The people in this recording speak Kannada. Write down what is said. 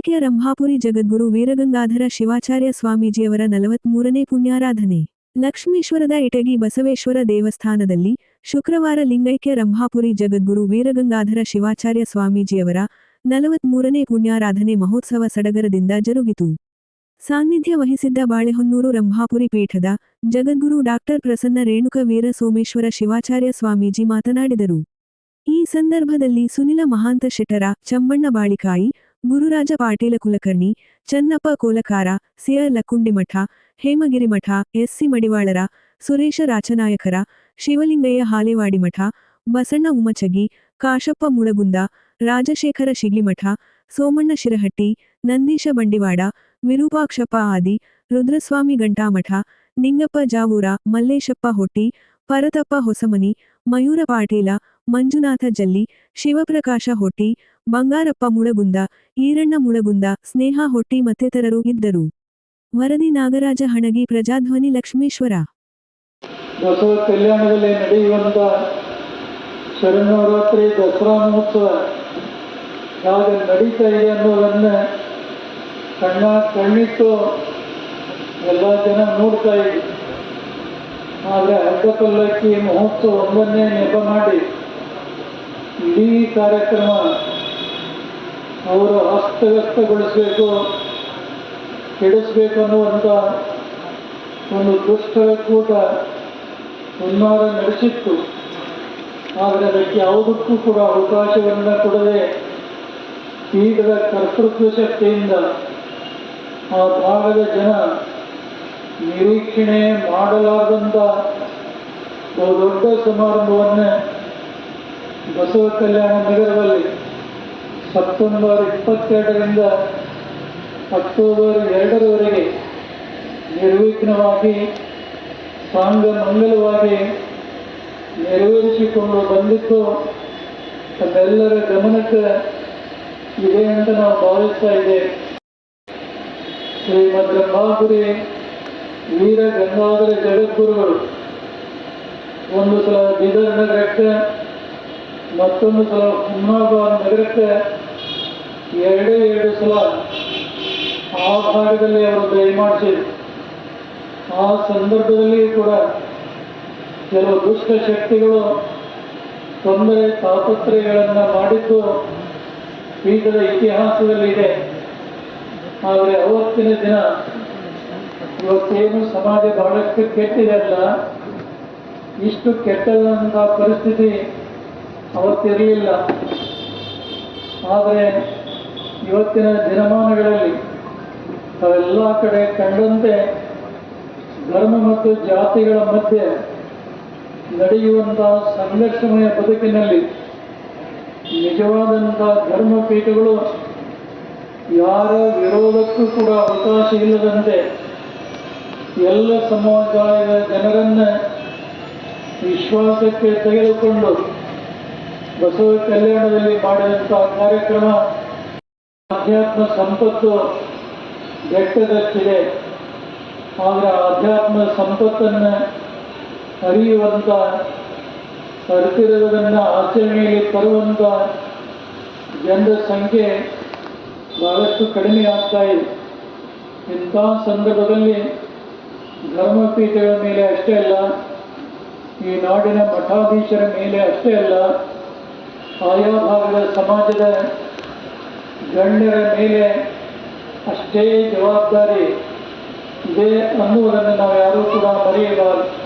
ರಂಭಾಪುರಿ ಜಗದ್ಗುರು ವೀರಗಂಗಾಧರ ಶಿವಾಚಾರ್ಯ ಸ್ವಾಮೀಜಿಯವರ ನಲವತ್ಮೂರನೇ ಪುಣ್ಯಾರಾಧನೆ. ಲಕ್ಷ್ಮೀಶ್ವರದ ಇಟಗಿ ಬಸವೇಶ್ವರ ದೇವಸ್ಥಾನದಲ್ಲಿ ಶುಕ್ರವಾರ ಲಿಂಗೈಕ್ಯ ರಂಭಾಪುರಿ ಜಗದ್ಗುರು ವೀರಗಂಗಾಧರ ಶಿವಾಚಾರ್ಯ ಸ್ವಾಮೀಜಿಯವರ ನಲವತ್ಮೂರನೇ ಪುಣ್ಯಾರಾಧನೆ ಮಹೋತ್ಸವ ಸಡಗರದಿಂದ ಜರುಗಿತು. ಸಾನ್ನಿಧ್ಯ ವಹಿಸಿದ್ದ ಬಾಳೆಹೊನ್ನೂರು ರಂಭಾಪುರಿ ಪೀಠದ ಜಗದ್ಗುರು ಡಾಕ್ಟರ್ ಪ್ರಸನ್ನ ರೇಣುಕ ವೀರ ಸೋಮೇಶ್ವರ ಶಿವಾಚಾರ್ಯ ಸ್ವಾಮೀಜಿ ಮಾತನಾಡಿದರು. ಈ ಸಂದರ್ಭದಲ್ಲಿ ಸುನಿಲ ಮಹಾಂತ ಶೆಟ್ಟರ ಚಮ್ಮಣ್ಣ ಬಾಳಿಕಾಯಿ ಗುರುರಾಜ ಪಾಟೀಲ ಕುಲಕರ್ಣಿ, ಚನ್ನಪ್ಪ ಕೋಲಕಾರ, ಸಿಆರ್ ಲಕ್ಕುಂಡಿಮಠ, ಹೇಮಗಿರಿಮಠ, ಎಸ್ಸಿ ಮಡಿವಾಳರ, ಸುರೇಶ ರಾಚನಾಯಕರ, ಶಿವಲಿಂಗಯ್ಯ ಹಾಲೇವಾಡಿಮಠ, ಬಸಣ್ಣ ಉಮಚಗಿ, ಕಾಶಪ್ಪ ಮುಳಗುಂದ, ರಾಜಶೇಖರ ಶಿಗ್ಲಿಮಠ, ಸೋಮಣ್ಣ ಶಿರಹಟ್ಟಿ, ನಂದೀಶ ಬಂಡಿವಾಡ, ವಿರೂಪಾಕ್ಷಪ್ಪ ಆದಿ, ರುದ್ರಸ್ವಾಮಿ ಗಂಟಾಮಠ ನಿಂಗಪ್ಪ ಜಾವೂರ, ಮಲ್ಲೇಶಪ್ಪ ಹೊಟ್ಟಿ ಪರತಪ್ಪ ಹೊಸಮನಿ, ಮಯೂರ ಪಾಟೀಲ, ಮಂಜುನಾಥ ಜಲ್ಲಿ, ಶಿವಪ್ರಕಾಶ ಹೊಟ್ಟಿ, ಬಂಗಾರಪ್ಪ ಮುಳಗುಂದ, ಈರಣ್ಣ ಮುಳಗುಂದ, ಸ್ನೇಹ ಹೊಟ್ಟಿ ಮತ್ತಿತರರು ಇದ್ದರು. ವರದಿ ನಾಗರಾಜ ಹಣಗಿ, ಪ್ರಜಾಧ್ವನಿ ಲಕ್ಷ್ಮೇಶ್ವರ. ಬಸವ ಕಲ್ಯಾಣದಲ್ಲಿ ನಡೆಯುವಂಥ ಶರಣರಾತ್ರಿ ದಸರಾ ಮಹೋತ್ಸವ ಯಾವಾಗ ನಡೀತಾ ಇದೆ ಅನ್ನೋದನ್ನು ಕಣ್ಣ ಕಣ್ಣಿಟ್ಟು ಎಲ್ಲ ಜನ ನೋಡ್ತಾ ಇದ್ವಿ. ಆದರೆ ಅರ್ಧಪಲ್ಲಕ್ಕಿ ಮಹೋತ್ಸವ ಒಂದನ್ನೇ ನೆಪ ಮಾಡಿ ಇಡೀ ಕಾರ್ಯಕ್ರಮ ಅವರು ಅಸ್ತವ್ಯಸ್ತಗೊಳಿಸಬೇಕು, ಕೆಡಿಸ್ಬೇಕು ಅನ್ನುವಂಥ ಒಂದು ದುಷ್ಟರ ಕೂಟ ಉನ್ಮಾದ ನಡೆಸಿತ್ತು. ಆದರೆ ಅದಕ್ಕೆ ಯಾವುದಕ್ಕೂ ಕೂಡ ಅವಕಾಶವನ್ನು ಕೊಡದೆ ಪೀಠದ ಕರ್ತೃತ್ವ ಶಕ್ತಿಯಿಂದ ಆ ಭಾಗದ ಜನ ನಿರೀಕ್ಷಣೆ ಮಾಡಲಾದಂತ ದೊಡ್ಡ ಸಮಾರಂಭವನ್ನು ಬಸವ ಕಲ್ಯಾಣ ನಗರದಲ್ಲಿ ಸೆಪ್ಟೆಂಬರ್ ಇಪ್ಪತ್ತೆರಡರಿಂದ ಅಕ್ಟೋಬರ್ ಎರಡರವರೆಗೆ ನಿರ್ವಿಘ್ನವಾಗಿ, ಸಾಂಗ ಮಂಗಲವಾಗಿ ನೆರವೇರಿಸಿಕೊಂಡು ಬಂದಿತ್ತು ತಮ್ಮೆಲ್ಲರ ಗಮನಕ್ಕೆ ಇದೆ ಅಂತ ನಾವು ಭಾವಿಸ್ತಾ ಇದ್ದೇವೆ. ಶ್ರೀಮದ್ ರಂಭಾಪುರಿ ವೀರ ಗಂಗಾಧರ ಜಗದ್ಗುರುಗಳು. ಒಂದು ಸಲ ಬೀದರ್ ನಗರಕ್ಕೆ, ಮತ್ತೊಂದು ಸಲ ಹುಮ್ನಾಬಾದ್ ನಗರಕ್ಕೆ, ಎರಡೇ ಎರಡು ಸಲ ಆ ಭಾಗದಲ್ಲಿ ಅವರು ದಯಮಾಡಿಸಿದ್ರು ಆ ಸಂದರ್ಭದಲ್ಲಿ ಕೂಡ ಕೆಲವು ದುಷ್ಟ ಶಕ್ತಿಗಳು ತೊಂದರೆ, ತಾಪತ್ರಯಗಳನ್ನು ಮಾಡಿದ್ದು ಪೀಠದ ಇತಿಹಾಸದಲ್ಲಿದೆ. ಆದರೆ ಅವತ್ತಿನ ದಿನ ಇವತ್ತೇನು ಸಮಾಜ ಬಹಳಷ್ಟು ಕೆಟ್ಟಿದೆ ಅಲ್ಲ? ಇಷ್ಟು ಕೆಟ್ಟದಂಥ ಪರಿಸ್ಥಿತಿ ಅವತ್ತಿರಲಿಲ್ಲ ಆದರೆ ಇವತ್ತಿನ ದಿನಮಾನಗಳಲ್ಲಿ ಅವೆಲ್ಲ ಕಡೆ ಕಂಡಂತೆ ಧರ್ಮ ಮತ್ತು ಜಾತಿಗಳ ಮಧ್ಯೆ ನಡೆಯುವಂತಹ ಸಂಘರ್ಷಮಯ ಬದುಕಿನಲ್ಲಿ ನಿಜವಾದಂಥ ಧರ್ಮಪೀಠಗಳು ಯಾರ ವಿರೋಧಕ್ಕೂ ಕೂಡ ಅವಕಾಶ ಇಲ್ಲದಂತೆ ಎಲ್ಲ ಸಮುದಾಯದ ಜನರನ್ನು ವಿಶ್ವಾಸಕ್ಕೆ ತೆಗೆದುಕೊಂಡು ಬಸವ ಕಲ್ಯಾಣದಲ್ಲಿ ಮಾಡಿದಂಥ ಕಾರ್ಯಕ್ರಮ ಅಧ್ಯಾತ್ಮ ಸಂಪತ್ತು ಬೆಟ್ಟದಷ್ಟಿದೆ ಆದರೆ ಆಧ್ಯಾತ್ಮ ಸಂಪತ್ತನ್ನು ಅರಿಯುವಂಥ ಅರಿತಿರುವುದನ್ನು ಆಚರಣೆಯಲ್ಲಿ ತರುವಂಥ ಜನರ ಸಂಖ್ಯೆ ಬಹಳಷ್ಟು ಕಡಿಮೆ ಆಗ್ತಾ ಇದೆ. ಇಂಥ ಸಂದರ್ಭದಲ್ಲಿ ಧರ್ಮಪೀಠಗಳ ಮೇಲೆ ಅಷ್ಟೇ ಅಲ್ಲ, ಈ ನಾಡಿನ ಮಠಾಧೀಶರ ಮೇಲೆ ಅಷ್ಟೇ ಅಲ್ಲ, ಆಯಾ ಭಾಗದ ಸಮಾಜದ ಗಣ್ಯರ ಮೇಲೆ ಅಷ್ಟೇ ಜವಾಬ್ದಾರಿ ಇದೆ ಅನ್ನುವುದನ್ನು ನಾವು ಯಾರೂ ಕೂಡ ಮರೆಯಬಾರದು.